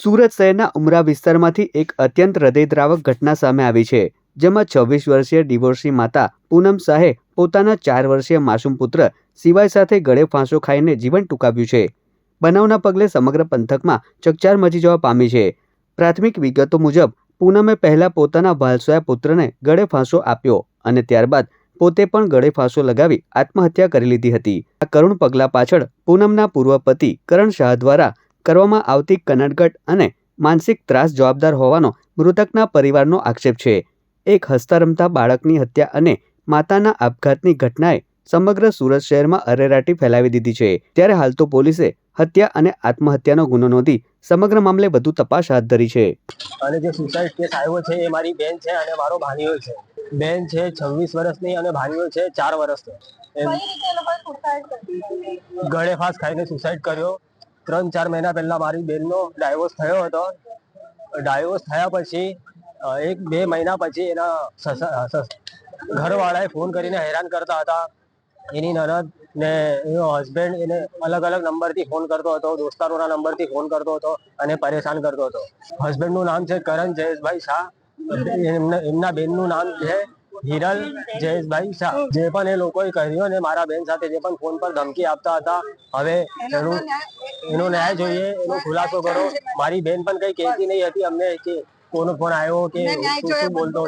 સુરત શહેરના ઉમરા વિસ્તારમાંથી એક અત્યંત હૃદયદ્રાવક ઘટના સામે આવી છે, જેમાં છવ્વીસ વર્ષીય ડિવોર્સી માતા પૂનમ શાહે પોતાના ચાર વર્ષીય માસૂમ પુત્ર સિવાય સાથે ગળે ફાંસો ખાઈને જીવન ટૂંકાવ્યું છે. બનાવના પગલે સમગ્ર પંથકમાં ચકચાર મચી જવા પામી છે. પ્રાથમિક વિગતો મુજબ, પૂનમે પહેલા પોતાના વાલસોયા પુત્રને ગળે ફાંસો આપ્યો અને ત્યારબાદ પોતે પણ ગળે ફાંસો લગાવી આત્મહત્યા કરી લીધી હતી. આ કરુણ પગલા પાછળ પૂનમના પૂર્વ પતિ કરણ શાહ દ્વારા કરવામાં આવતી કનડગટ અને માનસિક ત્રાસ જવાબદાર હોવાનો મૃતકના પરિવારનો આક્ષેપ છે. એક હસતા રમતા બાળકની હત્યા અને માતાના આપઘાતની ઘટનાએ સમગ્ર સુરત શહેરમાં અરેરાટી ફેલાવી દીધી છે. ત્યારે હાલ તો પોલીસે હત્યા અને આત્મહત્યાનો ગુનો નોંધી સમગ્ર મામલે વધુ તપાસ હાથ ધરી છે. અને જે સુસાઇડ કેસ આવ્યો છે એ મારી બેન છે અને મારો ભાણિયો છે. બેન છે છવ્વીસ વર્ષની અને ભાણિયો છે ચાર વર્ષનો. ગળે ફાસ ખાઈને સુસાઇડ કર્યો. ત્રણ ચાર મહિના પહેલા મારી બેનનો ડાયવોર્સ થયો હતો. ડાયવોર્સ થયા પછી એક બે મહિના પછી એના ઘરવાળાએ ફોન કરીને હેરાન કરતા હતા. એની નનદ ને એનો હસબન્ડ એને અલગ અલગ નંબરથી ફોન કરતો હતો, દોસ્તારોના નંબરથી ફોન કરતો હતો અને પરેશાન કરતો હતો. હસબન્ડનું નામ છે કરણ જયેશભાઈ શાહ. એમના બેનનું નામ છે હિરલ જયેશભાઈ શાહ જે પણ એ લોકોએ કર્યું ને મારા બેન સાથે જે પણ ફોન પર ધમકી આપતા હતા હવે એનું એનો ન્યાય જોઈએ એનો ખુલાસો કરો. મારી બેન પણ કઈ કહેતી નહીં હતી અમને કે કોનો ફોન આવ્યો કે શું બોલતો